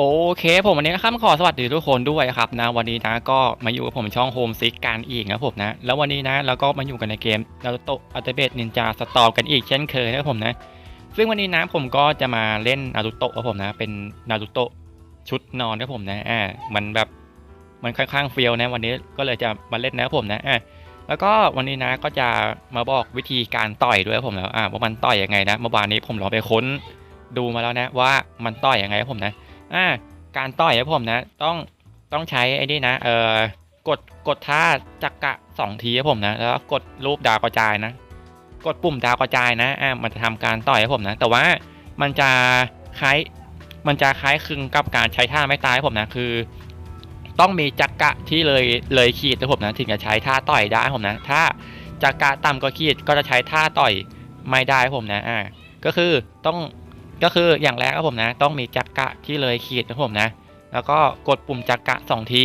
โอเคผมวันนี้นะครับขอสวัสดีทุกคนด้วยครับนะวันนี้นะก็มาอยู่กับผมช่องโฮมซิกการอีกนะผมนะแล้ววันนี้นะเราก็มาอยู่กันในเกมนารูโตะอัลเทเบตนินจาสตอกันอีกเช่นเคยนะผมนะ ซึ่งวันนี้นะผมก็จะมาเล่นนารูโตะครับผมนะ เป็นนารูโตะชุดนอนครับผมนะอ่ามันแบบมันค่อนข้างเฟียวนะวันนี้ก็เลยจะมาเล่นนะครับผมนะอ่าแล้วก็วันนี้นะก็จะมาบอกวิธีการต่อยด้วยครับผมแล้วอ่าว่ามันต่อยยังไงนะเมื่อวานนี้ผมลองไปค้นดูมาแล้วนะว่ามันต่อยยังไงครับผมนะ อ่าการต่อยครับผมนะต้องต้องใช้ไอ้นี่นะเอ่อกดกดท่าจักกะสองทีครับผมนะแล้วกดรูปดาวกระจายนะ กดปุ่มดาวกระจายนะอ่ามันจะทำการต่อยครับผมนะ แต่ว่ามันจะคล้ายมันจะคล้ายคลึงกับการใช้ท่าไม่ตายครับผมนะคือ ต้องมีจักกะที่เลยเลยขีดครับผมนะถึงจะใช้ท่าต่อยได้ผมนะ ถ้าจักกะต่ำกว่าขีดก็จะใช้ท่าต่อยไม่ได้ผมนะอ่าก็คือต้อง ก็คืออย่างแรกครับผมนะ ต้องมีจักกะที่เลยขีดนะผมนะ แล้วก็กดปุ่มจักกะสองที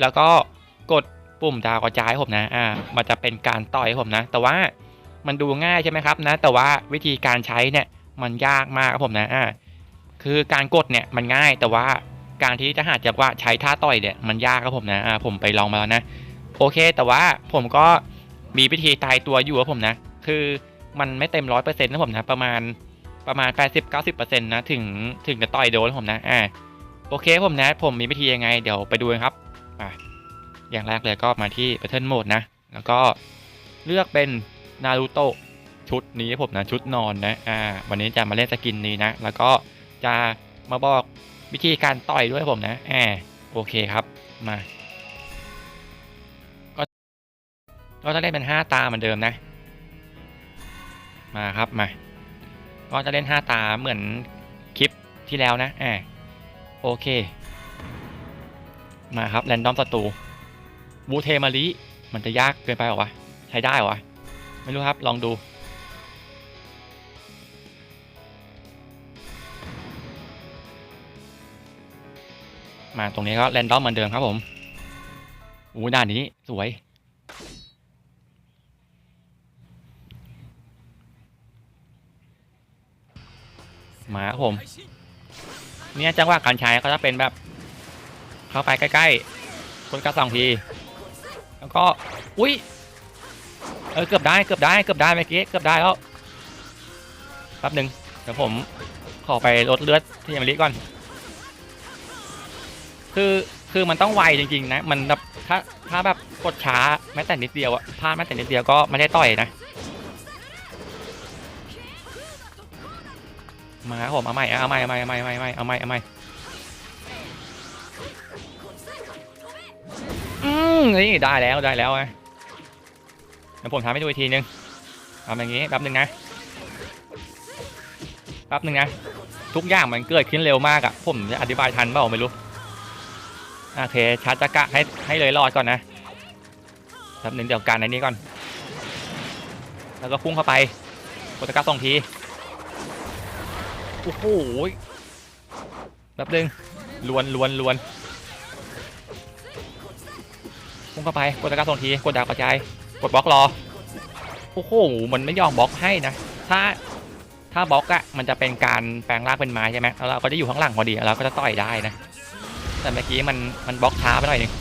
แล้วก็กดปุ่มดาวกระจายผมนะอ่ามันจะเป็นการต่อยผมนะ แต่ว่ามันดูง่ายใช่ไหมครับนะ แต่ว่าวิธีการใช้เนี่ยมันยากมากครับผมนะอ่าคือการกดเนี่ยมันง่ายแต่ว่าการที่จะหาจังหวะใช้ท่าต่อยเนี่ยมันยากครับผมนะอ่าผมไปลองมาแล้วนะโอเค แต่ว่าผมก็มีวิธีตายตัวอยู่ครับผมนะ คือมันไม่เต็มร้อยเปอร์เซ็นต์นะผมนะประมาณ ประมาณ 80-90%นะถึงถึงจะต่อยโดนผมนะอ่าโอเคผมนะ ผมมีวิธียังไงเดี๋ยวไปดูกันครับอะอย่างแรกเลยก็มาที่ Battle Mode นะ แล้วก็เลือกเป็นนารูโตะชุดนี้ผมนะชุดนอนนะอ่าวันนี้จะมาเล่นสกินนี้นะ แล้วก็จะมาบอกวิธีการต่อยด้วยผมนะอ่าโอเคครับมาก็ก็จะเล่นเป็น 5 ตาเหมือนเดิมนะ มาครับมา ก็จะเล่น 5 ตาเหมือนคลิปที่แล้วนะอ่าโอเค มาครับแรนดอมศัตรูบูเทมาริมันจะยากเกินไปหรอวะ ใช้ได้หรอวะ ไม่รู้ครับลองดู มาตรงนี้ก็แรนดอมเหมือนเดิมครับผมอู้ด่านนี้สวย มาครับผม เนี่ยจังหวะการใช้เขาจะเป็นแบบ เข้าไปใกล้ๆคนกระสองที แล้วก็ อุ้ยเออเกือบได้เกือบได้เกือบได้เมื่อกี้เกือบได้แล้วแป๊บหนึ่งเดี๋ยวผมขอไปลดเลือดที่ยมลิก่อน คือคือมันต้องไวจริงๆนะ มันแบบถ้าถ้าแบบกดช้าแม้แต่นิดเดียวอะพลาดแม้แต่นิดเดียวก็ไม่ได้ต่อยนะ มาครับผมเอาใหม่เอาใหม่เอาใหม่เอาใหม่เอาใหม่เอาใหม่เอาใหม่อืมนี่ได้แล้วได้แล้วไงเดี๋ยวผมทำให้ดูอีกทีนึงทำอย่างนี้แป๊บหนึ่งนะแป๊บหนึ่งนะทุกอย่างมันเกิดขึ้นเร็วมากอะผมจะอธิบายทันเปล่าไม่รู้โอเคชาร์จจักระให้ให้เลยรอดก่อนนะแป๊บหนึ่งเดี๋ยวการในนี้ก่อน แล้วก็พุ่งเข้าไปกดตกร้าสองที โอ้โหแป๊บนึงลวนลวนลวนพุ่งเข้าไปกดตะกร้าสองทีกดดาวกระจายกดบล็อกรอโอ้โหมันไม่ยอมบล็อกให้นะถ้าถ้าบล็อกอะมันจะเป็นการแปลงร่างเป็นไม้ใช่ไหมแล้วเราก็จะอยู่ข้างหลังพอดีเราก็จะต่อยได้นะ แต่เมื่อกี้มันมันบล็อกช้าไปหน่อยหนึง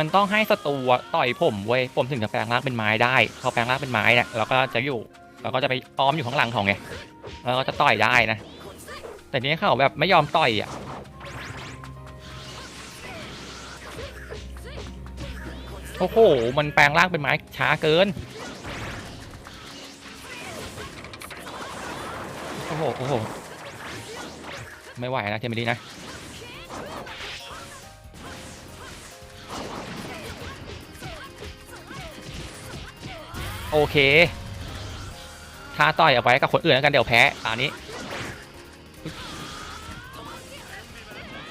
มันต้องให้ศัตรูต่อยผมเว้ยผมถึงจะแปลงร่างเป็นไม้ได้พอแปลงร่างเป็นไม้เนี่ยเราก็จะอยู่เราก็จะไปอ้อมอยู่ข้างหลังของไงแล้วก็จะต่อยได้นะ แต่นี้เขาแบบไม่ยอมต่อยอะโอ้โหมันแปลงร่างเป็นไม้ช้าเกินโอ้โหโอ้โหไม่ไหวนะเทมิลีนะ โอเคถ้าต่อยเอาไว้กับคนอื่นแล้วกันเดี๋ยวแพ้ตานี้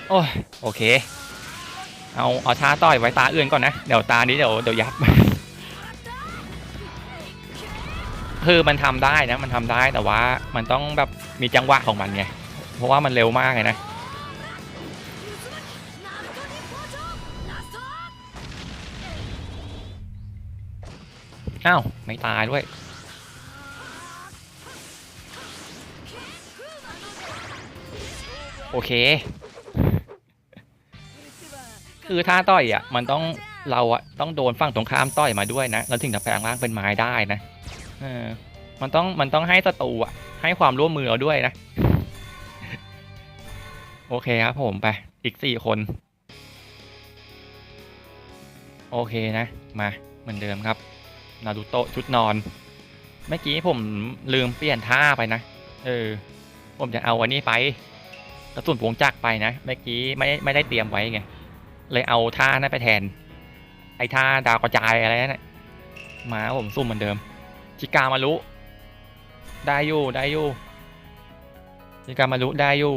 โอ้ยโอเค เอาเอาท่าต่อยไว้ตาอื่นก่อนนะ เดี๋ยวตานี้เดี๋ยวเดี๋ยวยับคือมันทำได้นะ มันทำได้แต่ว่ามันต้องแบบมีจังหวะของมันไง เพราะว่ามันเร็วมากเลยนะ อ้าวไม่ตายด้วย โอเค คือถ้าต่อยอะ มันต้องเราอะต้องโดนฝั่งตรงข้ามต่อยมาด้วยนะแล้วถึงจะแปลงร่างเป็นไม้ได้นะเออมันต้องมันต้องให้ศัตรูอะ ให้ความร่วมมือเราด้วยนะ โอเคครับผมไป อีกสี่คน โอเคนะ มาเหมือนเดิมครับ นารูโตะชุดนอน เมื่อกี้ผมลืมเปลี่ยนท่าไปนะ เออ ผมจะเอาวันนี้ไปกระสุนวงจักรไปนะ เมื่อกี้ไม่ไม่ได้เตรียมไว้ไง เลยเอาท่านั้นไปแทน ไอ้ท่าดาวกระจายอะไรนั่นมาผมซุ่มเหมือนเดิม ชิกามารุได้อยู่ได้อยู่ชิกามารุได้อยู่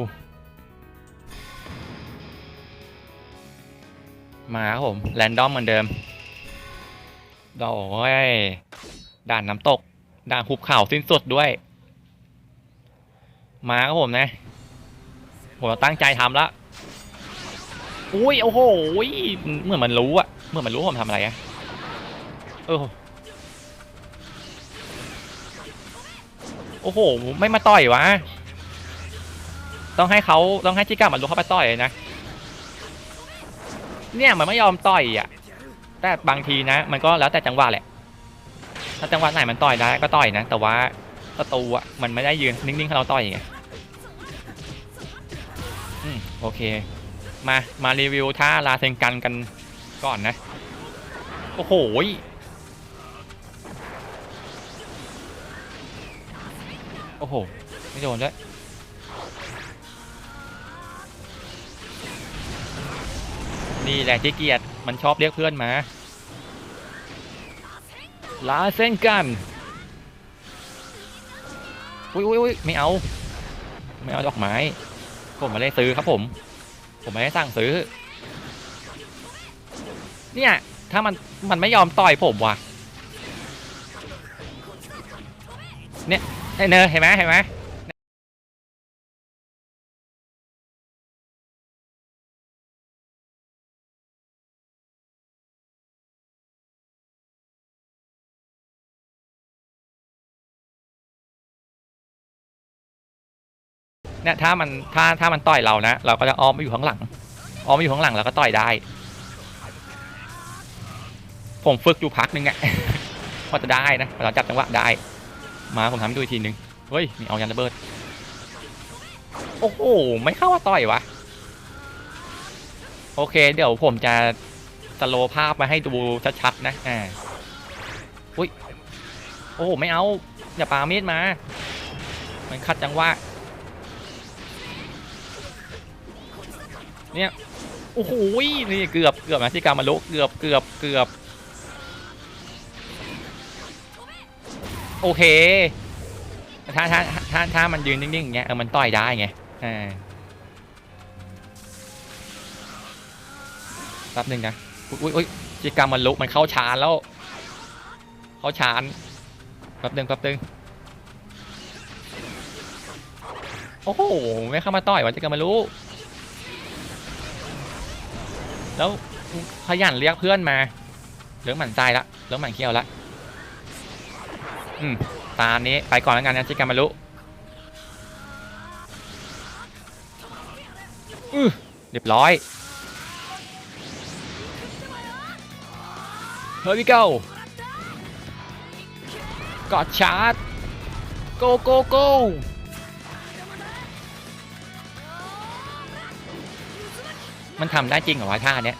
มาครับผมแรนดอมเหมือนเดิม โอ้ยด่านน้ำตก ด่านหุบเขาสิ้นสุดด้วย มาครับผมนะผมตั้งใจทำแล้วอุ้ยโอ้โหเหมือนมันรู้อะเหมือนมันรู้ผมทำอะไรอะเออโอ้โห ไม่มาต่อยวะ ต้องให้เขาต้องให้จิก้ามันรู้เข้าไปต่อยเลยนะ เนี่ยมันไม่ยอมต่อยอะ แต่บางทีนะ มันก็แล้วแต่จังหวะแหละ ถ้าจังหวะไหนมันต่อยได้ก็ต่อยนะ แต่ว่าประตูอะมันไม่ได้ยืนนิ่งๆให้เราต่อยไงอืมโอเค มามารีวิวท่าลาเซนกันกันก่อนนะ โอ้โหโอ้โห ไม่โดนด้วยนี่แหละที่เกียรติ มันชอบเรียกเพื่อนมาลาเส้นกันอุ้ยอุ้ยอุ้ยไม่เอา ไม่เอาดอกไม้ ผมไม่ได้ซื้อครับผม ผมไม่ได้สั่งซื้อ เนี่ย ถ้ามันมันไม่ยอมต่อยผมว่ะ เนี่ยเนอเห็นไหมเห็นไหม เนี่ยถ้ามันถ้าถ้ามันต่อยเรานะเราก็จะอ้อมไปอยู่ข้างหลังอ้อมไปอยู่ข้างหลังเราก็ต่อยได้ ผมฝึกอยู่พักนึงอะว่าจะได้นะเราจับจังหวะได้ มาผมทำให้ดูอีกทีนึงเฮ้ยมีเอายันระเบิดโอ้โหไม่เข้าว่าต่อยวะโอเค เดี๋ยวผมจะสโลภาพมาให้ดูชัดๆนะอ่าอุ้ยโอ้โหไม่เอาอย่าปามีดมา มันขัดจังหวะ เนี่ยโอ้โหนี่เกือบเกือบนะที่การมาลุเกือบเกือบเกือบโอเคถ้าถ้าถ้าถ้ามันยืนนิ่งๆอย่างเงี้ยเออมันต่อยได้ไงอ่าแป๊บหนึ่งนะอุ้ยอุ้ยจิกรรมมันลุกมันเข้าชานแล้วเข้าชานแป๊บหนึ่งแป๊บหนึ่งโอ้โหไม่เข้ามาต่อยวะจิกรรมมันลุก แล้วขยันเรียกเพื่อนมาเรื่องหมันใจละเรื่องหมันเขี้ยวละอืมตามนี้ไปก่อนแล้วกันนะจิกามารุอือเรียบร้อย Here we go กอดชาร์จ go go go มันทำได้จริงเหรอวะท่าเนี้ย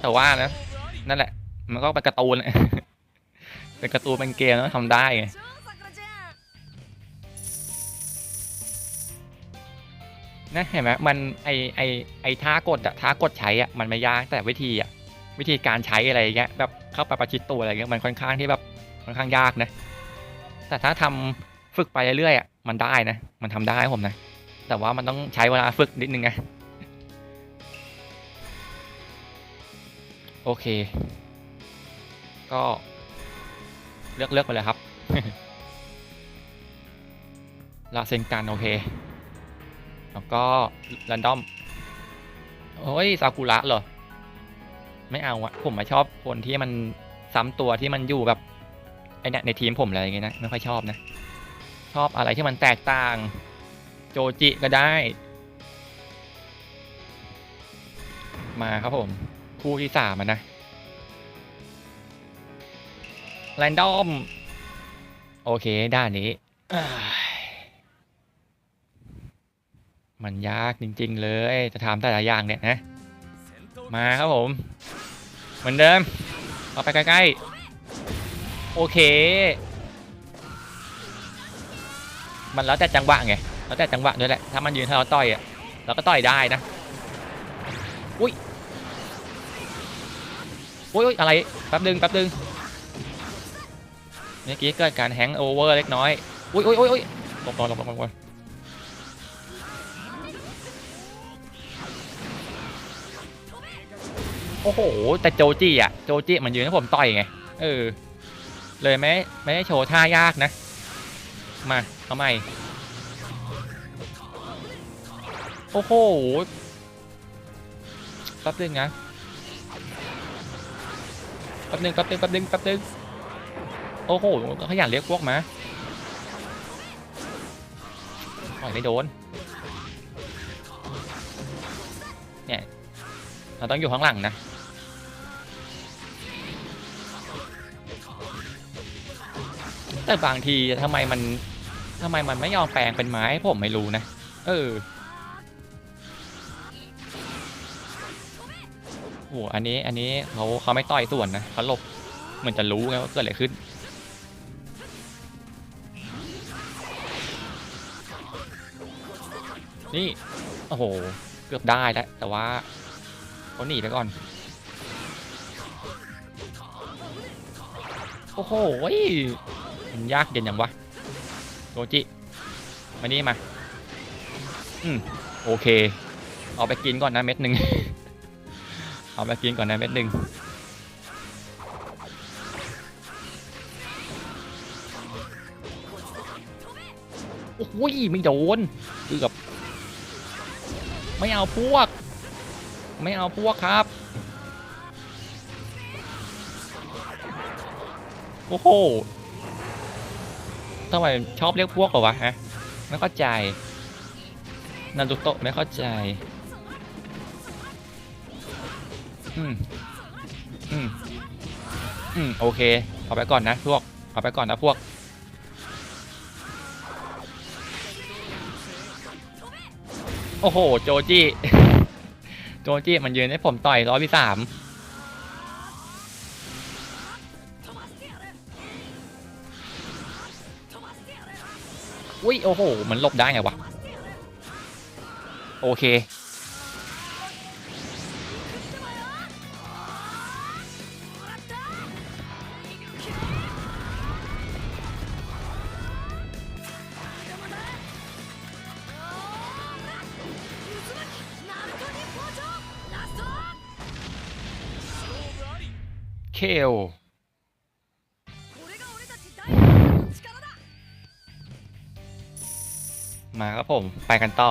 แต่ว่านะนั่นแหละ มันก็เป็นการ์ตูนเป็นการ์ตูนเป็นเกมแล้วทำได้ไงนะเห็นไหมมันไอไอไอท่ากดอะท่ากดใช้อะมันไม่ยากแต่วิธีอะวิธีการใช้อะไรเงี้ยแบบเข้าไปประชิดตัวอะไรเงี้ยมันค่อนข้างที่แบบค่อนข้างยากนะ แต่ถ้าทำฝึกไปเรื่อยๆอะมันได้นะ มันทำได้ผมนะ แต่ว่ามันต้องใช้เวลาฝึกนิดนึงไงโอเค ก็เลือกเลือกไปเลยครับลาเซนกันโอเค แล้วก็รันดอมโอ้ยซากุระเหรอ ไม่เอาอะผมไม่ชอบคนที่มันซ้ำตัวที่มันอยู่แบบไอเนี่ยในทีมผมอะไรอย่างเงี้ยนะ ไม่ค่อยชอบนะ ชอบอะไรที่มันแตกต่าง โจจิก็ได้ มาครับผม คู่ที่สามนะแรนดอม โอเค ด้านนี้ มันยากจริง ๆ เลย จะทำแต่ละอย่างเนี่ยนะ มาครับผม เหมือนเดิม เอาไปใกล้ ๆ โอเค มันแล้วแต่จังหวะไง แล้วแต่จังหวะด้วยแหละถ้ามันยืนให้เราต่อยอะเราก็ต่อยได้นะอุ้ยอุ้ยอะไรแป๊บดึงแป๊บดึงเมื่อกี้เกิดการแฮงโอเวอร์เล็กน้อยอุ้ยอุ้ยอุ้ยอุ้ยหลบก่อนลบก่อนลบก่อนโอ้โห แต่โจจี้อะ โจจี้มันยืนให้ผมต่อยไง เออ เลยไม่ไม่ได้โชว์ท่ายากนะ มา เอาใหม่ โอ้โหแป๊บนึงนะแป๊บนึงแป๊บนึงแป๊บนึงแป๊บนึงโอ้โหขยันเรียกพวกมาต่อยไม่โดนเนี่ยเราต้องอยู่ข้างหลังนะแต่บางทีทำไมมันทำไมมันไม่ยอมแปลงเป็นไม้ผมไม่รู้นะ เออ โอ้โหอันนี้อันนี้เขาเขาไม่ต่อยส่วนนะเขาหลบเหมือนจะรู้ไงว่าเกิดอะไรขึ้น นี่ โอ้โห เกือบได้แล้ว แต่ว่าเขาหนีไปก่อน โอ้โหมันยากเย็นอย่างวะโรจิ มานี่มา อืม โอเค เอาไปกินก่อนนะเม็ดหนึ่ง เอาไปกินก่อนนะเม็ดหนึ่งโอ้โหไม่โดนเกือบไม่เอาพวก ไม่เอาพวกครับ โอ้โหทำไมชอบเรียกพวกเหรอวะฮะไม่เข้าใจนารุโตะไม่เข้าใจ อืมอืมอืมโอเคเอาไปก่อนนะพวกเอาไปก่อนนะพวก โอ้โห โจจี้ โจจี้มันยืนให้ผมต่อยร้อยพี่สามอุ้ยโอ้โห มันลบได้ไงวะ โอเค เคลมาครับผม ไปกันต่อ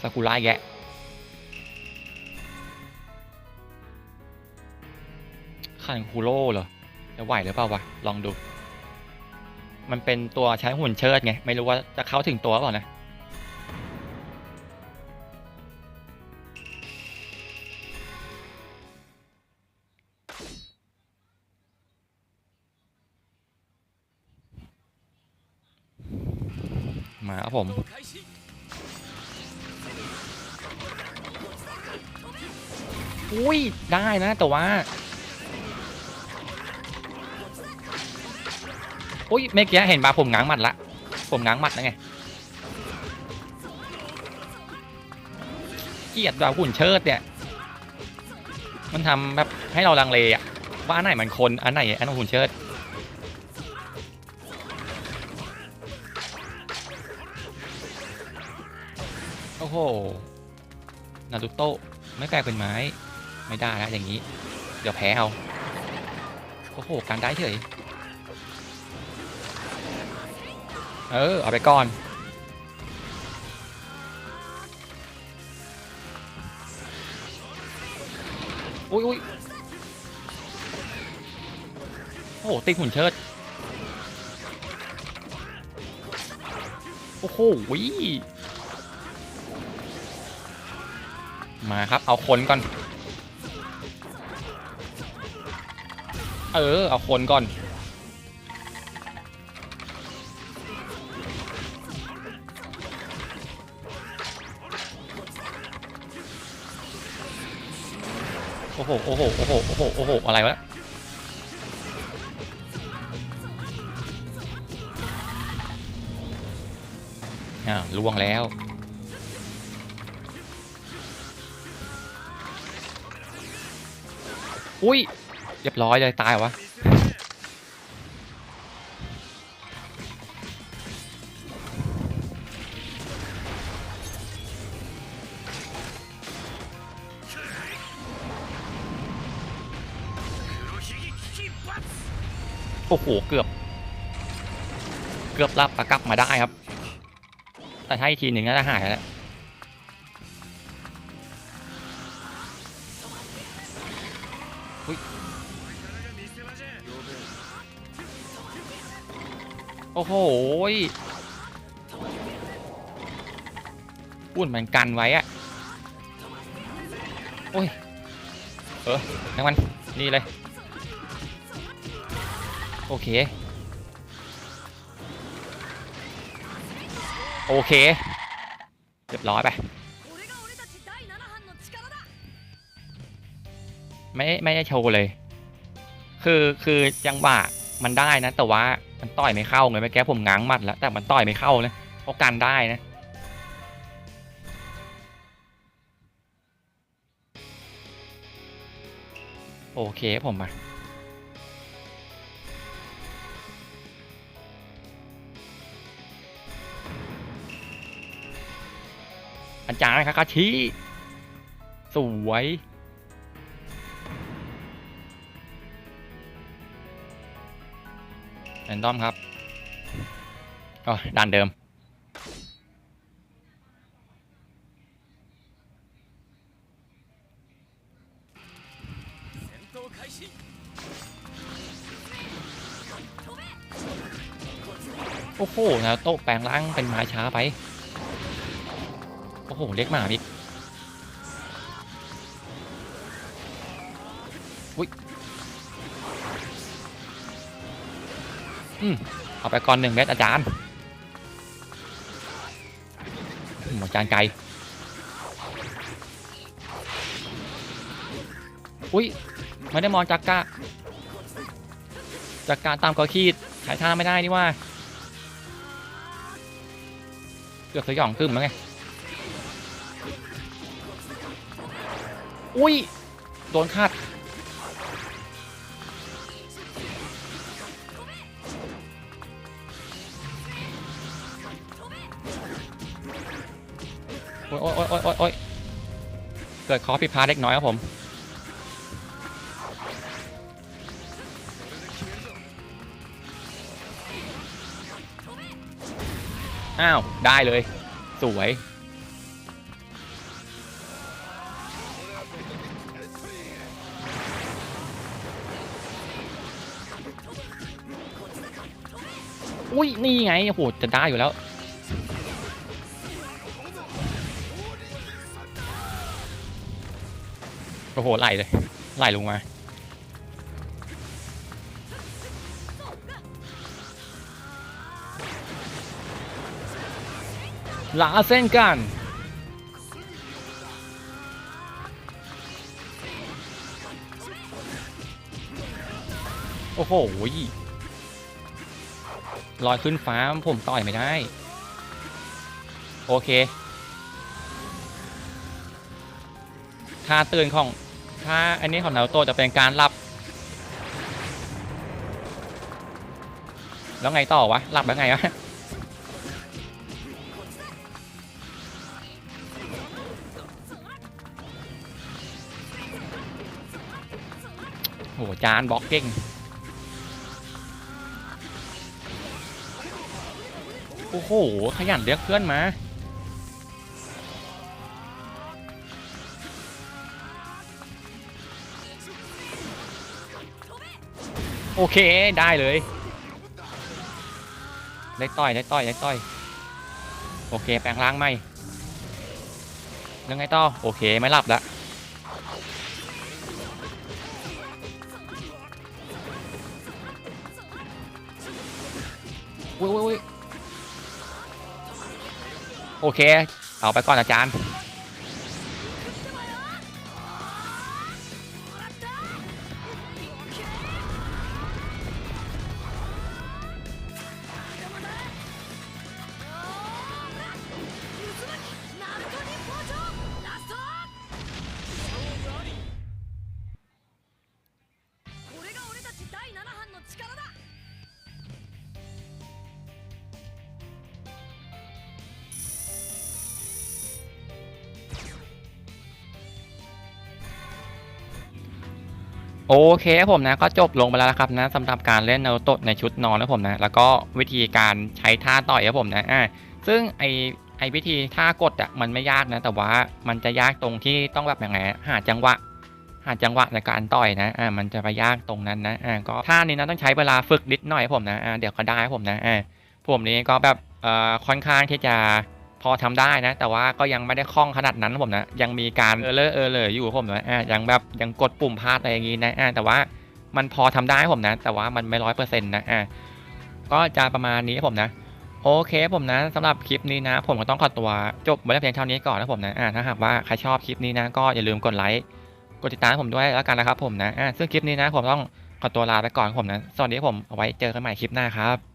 ซากุระแยะ คันคูโร่เหรอ จะไหวหรือเปล่าวะ ลองดู มันเป็นตัวใช้หุ่นเชิดไง ไม่รู้ว่าจะเข้าถึงตัวหรือเปล่านะ มาครับผมอุ้ย ได้นะ แต่ว่า อุ้ยเมื่อกี้เห็นบาผมง้างหมัดละ ผมง้างหมัดนะไงเกลียดแบบหุ่นเชิดเนี่ย มันทำแบบให้เราลังเลอะว่าอันไหนมันคนอันไหนอันนั้นหุ่นเชิดโอ้โห นารูโตะไม่กลายเป็นไม้ ไม่ได้แล้วอย่างนี้ เดี๋ยวแพ้เอา โอ้โห การได้เฉย เออ เอาไปก่อนอุ้ยอุ้ยโอ้โหตีหุ่นเชิด โอ้โหวิมาครับ เอาคนก่อน เออ เอาคนก่อน อ้โห โอ้โห โอ้โห โอ้โห โอ้โห อะไรวะ อ่าล่วงแล้ว อุ้ย เรียบร้อยเลย ตายวะ โอ้โห เกือบ เกือบรับประกลับมาได้ครับ แต่ถ้าทีหนึ่งน่าจะหายแล้วโอ้โหยอุ่นมันกันไว้อะโอ้ย เออทั้งมัน นี่เลย โอเค โอเคเรียบร้อยไปไม่ไม่ได้โชว์เลย คือคือจังหวะมันได้นะ แต่ว่ามันต่อยไม่เข้าเลยไม่แก้ผมง้างมัดแล้วแต่มันต่อยไม่เข้านะโอกาสได้นะโอเคผมอะ อาจารย์คาคาชิสวยแรนดอมครับก็ด้านเดิมโอ้โหนะโต๊ะแปลงร่างเป็นไม้ช้าไป หเล็กมากพี่อุ้ยอืมเอาไปก่อนหนึ่งเม็ดอาจารย์อืมอาจารย์ไกลอุ้ยไม่ได้มองจักกะจักกะตามกอขีดขายท่าไม่ได้นี่ว่าเกือบสยองตึมแล้วไง อุ้ย โดนคาดโอ้ยโอ้ยโอ้ยโอ้ยโอ้ยเกิดคอผิดพลาดเล็กน้อยครับผมอ้าว ได้เลย สวย อุ้ยนี่ไงโหจะได้อยู่แล้ว โอ้โหไหลเลยไหลลงมาลาเส้นกันโอ้โห ลอยขึ้นฟ้าผมต่อยไม่ได้ โอเคท่าเตือนของท่าอันนี้ของนาโตจะเป็นการหลับ แล้วไงต่อวะหลับแล้วไงวะโหจานบล็อกเก่ง โอ้โห ขยันเรียกเพื่อนมา โอเคได้เลยได้ต่อยได้ต่อยได้ต่อย โอเค แปลงร่างไหมยังไงต่อ โอเค ไม่หลับละ โอเค เอาไปก่อนอาจารย์ โอเคครับผมนะก็จบลงไปแล้วนะครับนะสำหรับการเล่นนารูโตะในชุดนอนนะผมนะแล้วก็วิธีการใช้ท่าต่อยครับผมนะอ่าซึ่งไอไอวิธีท่ากดอะมันไม่ยากนะ แต่ว่ามันจะยากตรงที่ต้องแบบยังไงหาจังหวะหาจังหวะในการต่อยนะอ่ามันจะไปยากตรงนั้นนะอ่าก็ท่านี้นะต้องใช้เวลาฝึกนิดหน่อยครับผมนะอ่าเดี๋ยวก็ได้ครับผมนะอ่าผมนี้ก็แบบเอ่อค่อนข้างที่จะ พอทำได้นะ แต่ว่าก็ยังไม่ได้คล่องขนาดนั้นผมนะยังมีการเออเลอเออเลยอยู่กับผมนะอ่ายังแบบยังกดปุ่มพลาดอะไรอย่างงี้นะอ่าแต่ว่ามันพอทำได้ผมนะ แต่ว่ามันไม่ร้อยเปอร์เซ็นต์นะอ่าก็จะประมาณนี้ผมนะโอเคผมนะสำหรับคลิปนี้นะ ผมก็ต้องขอตัวจบไว้แต่เพียงเท่านี้ก่อนนะผมนะอ่าถ้าหากว่าใครชอบคลิปนี้นะ ก็อย่าลืมกดไลค์กดติดตามผมด้วยแล้วกันนะครับผมนะอ่าซึ่งคลิปนี้นะ ผมต้องขอตัวลาไปก่อนผมนะสวัสดีผมเอาไว้เจอกันใหม่คลิปหน้าครับ